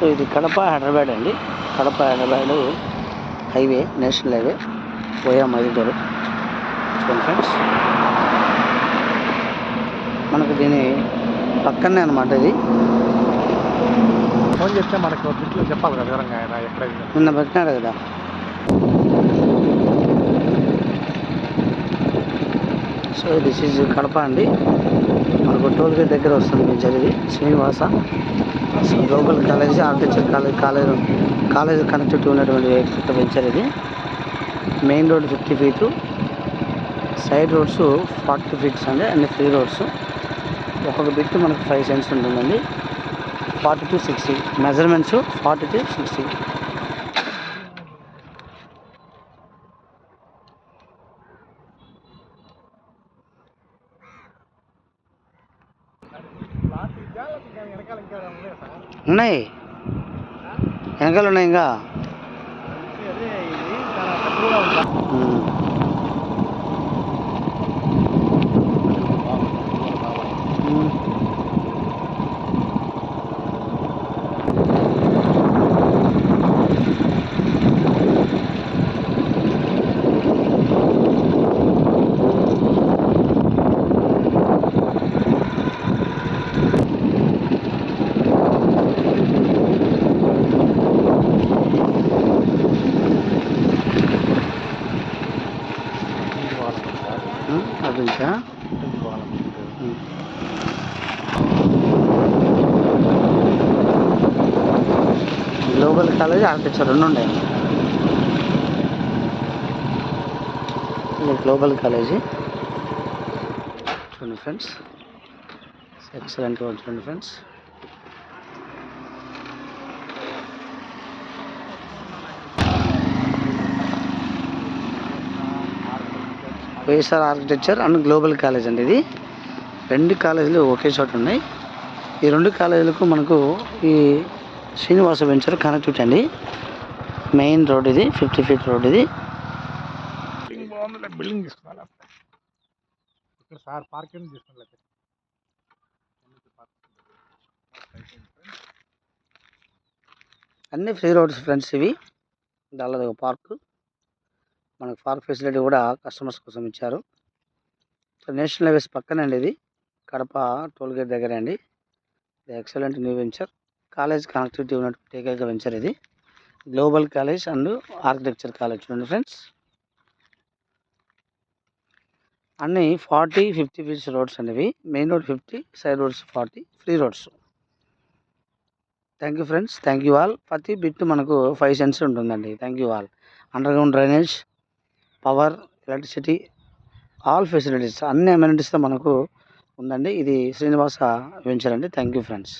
So ఇది కడప హైదరాబాద్ అండి. Kadapa Hyderabad highway national highway పోయా చూడండి ఫ్రెండ్స్. మనకు దీని పక్కనే అనమాట ఇది. ఫోన్ చేస్తే మనకు చెప్పాలి కదా వివరంగా ఆయన ఎక్కడ నిన్న పెట్టినాడు కదా. సో దిస్ ఈజ్ కడప అండి. మనకు టోల్ గేట్ దగ్గర వస్తుంది జరిగి Srinivasa. So local college architecture college college college connectivity ఉన్నటువంటి వ్యక్తిత్వ వెంచర్ ఇది. Main road fifty feet side roads forty feets అండి అన్ని ఫ్రీ రోడ్స్. ఒక్కొక్క బిట్ మనకు ఫైవ్ సెంట్స్ ఉంటుందండి. Forty to sixty measurements forty to sixty. ఉన్నాయా. వెనకాల ఉన్నాయి ఇంకా. అది గ్లోబల్ కాలేజ్ ఆర్కిటెక్చర్ రెండు ఉన్నాయి. ఇది గ్లోబల్ కాలేజీ చూడండి ఫ్రెండ్స్ ఎక్సలెంట్గా చూడండి friends YSR architecture and global college అండి ఇది. రెండు కాలేజీలు ఒకే చోట ఉన్నాయి. ఈ రెండు కాలేజీలకు మనకు ఈ శ్రీనివాస వెంచర్ కనెక్టివిటీ అండి. మెయిన్ రోడ్ ఇది ఫిఫ్టీ ఫీట్ రోడ్ ఇది. బిల్డింగ్ బాగుంది బిల్డింగ్ తీసుకోవాలి? ఇక్కడ సార్ పార్కింగ్ తీసుకోవాలి అన్ని ఫ్రీ రోడ్స్ ఫ్రెండ్స్ ఇవి. దానిలో ఒక పార్క్. మనకు పార్క్ ఫెసిలిటీ కూడా కస్టమర్స్ కోసం ఇచ్చారు. నేషనల్ హైవేస్ పక్కనే అండి ఇది. కడప టోల్ గేట్ దగ్గర అండి. ఇది excellent new venture. College connectivity ఉన్నటువంటి ఏకైక వెంచర్ ఇది. Global college and architecture college చూడండి ఫ్రెండ్స్. అన్ని ఫార్టీ ఫిఫ్టీ ఫీట్స్ రోడ్స్ అనేవి main road fifty side roads forty free roads. Thank you friends. Thank you all. ప్రతి బిట్ మనకు five cents ఉంటుందండి. Thank you all. Underground drainage power electricity all facilities అన్ని అమ్యూనిటీస్తో మనకు ఉందండి. ఇది శ్రీనివాస వెంచర్ అండి. Thank you friends.